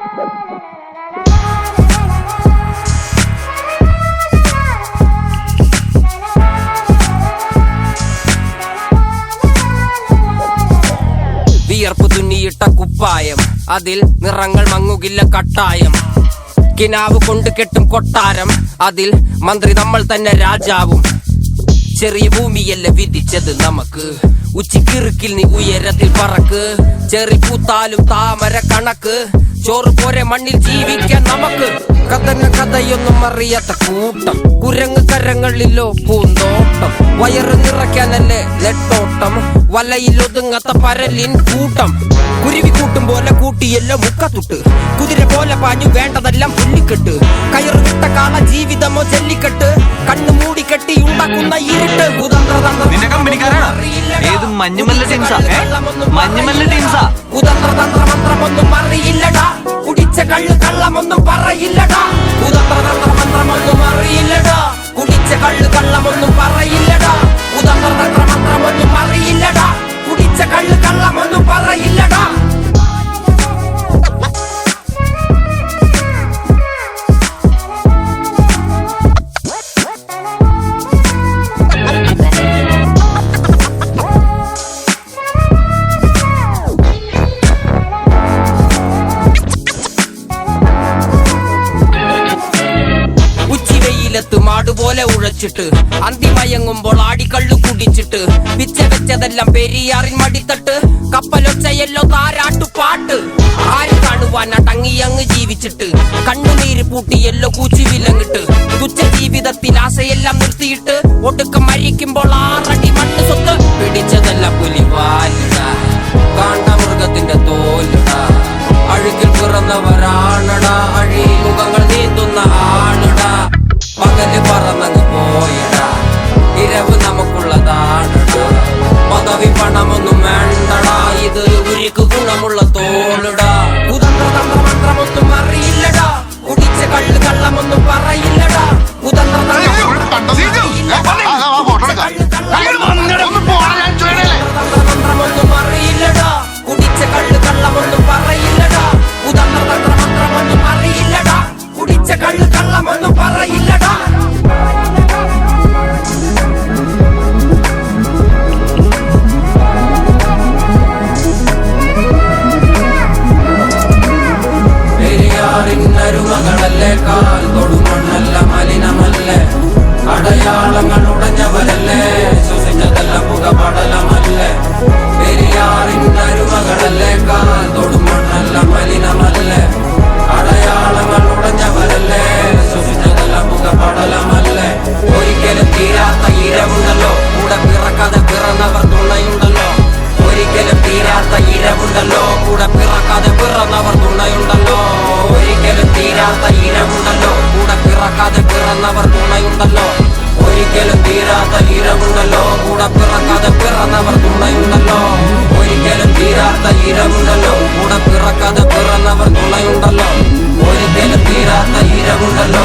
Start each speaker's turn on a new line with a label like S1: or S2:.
S1: വിയർപ്പ് തുന്നിയിട്ട കുപ്പായം. അതിൽ നിറങ്ങൾ മങ്ങുകില്ല കട്ടായം. കിനാവ് കൊണ്ട് കെട്ടും കൊട്ടാരം. അതിൽ മന്ത്രി നമ്മൾ തന്നെ രാജാവും. ചെറിയ ഭൂമിയല്ല വിധിച്ചത് നമുക്ക്. ഉച്ചക്കിറുക്കിൽ നീ ഉയരത്തിൽ പറക്ക്. ചെറി പൂത്താലും താമര കണക്ക്. ചോറ് പോരെ മണ്ണിൽ ജീവിക്കാൻ നമുക്ക്. കഥങ്ങ കഥയൊന്നും അറിയാത്ത കൂട്ടം. കുരങ്ങ് കരങ്ങളിലോ പൂന്തോട്ടം. വയറ് നിറയ്ക്കാനല്ലേ നെട്ടോട്ടം. വലയിൽ ഒതുങ്ങാത്ത പരലിൻ കൂട്ടം. കുരുവി കൂട്ടും പോലെ കൂട്ടിയെല്ലാം മുക്കത്തുട്ട്. കുതിര പോലെ പാഞ്ഞു വേണ്ടതെല്ലാം പുല്ലിക്കെട്ട്. കയറ് വിട്ട കാള ജീവിതമോ ജല്ലിക്കെട്ട്. കണ്ണു മൂടിക്കെട്ടി ഉണ്ടാക്കുന്ന ഇരുട്ട്.
S2: കമ്പനിക്കാരാണ്. ഏത് മഞ്ഞുമല്ല ടീംസാ? മഞ്ഞുമല്ല ടീംസാ?
S1: ഉച്ചിവെയിലത്ത് മാടുപോലെ ഉഴച്ചിട്ട്. അന്തിമയങ്ങുമ്പോൾ ആടിക്കള്ളു കുടിച്ചിട്ട്. പിച്ച വെച്ചതെല്ലാം പെരിയാറിൻ മടിത്തട്ട്. കപ്പലൊച്ചയല്ലോ താരാട്ടു പാട്ട്. ആര് കാണുവാൻ അടങ്ങിയങ്ങ് ജീവിച്ചിട്ട്. കണ്ണുനീര് പൂട്ടിയല്ലോ കൂച്ചി വിലങ്ങിട്ട്. തുച്ഛ ജീവിതത്തിൽ ആശയെല്ലാം നിർത്തിയിട്ട്. ഒടുക്കം മരിക്കുമ്പോൾ ആറടി la തീരാത്ത ഇരവുണ്ടല്ലോ. കൂടെ പിറക്കാതെ പിറന്നവർ തുണയുണ്ടല്ലോ. ഒരിക്കലും തീരാത്ത ഇരവുണ്ടല്ലോ. കൂടെ പിറക്കാതെ പിറന്നവർ തുണയുണ്ടല്ലോ. ഒരിക്കലും തീരാത്ത ഇരവുണ്ടല്ലോ. കൂടെ പിറക്കാതെ പിറന്നവർ തുണയുണ്ടല്ലോ. ഒരിക്കലും തീരാത്ത ഇരവുണ്ടല്ലോ. കൂടെ പിറക്കാതെ പിറന്നവർ തുണയുണ്ടല്ലോ. ഒരിക്കലും തീരാത്ത ഇരവുണ്ടല്ലോ.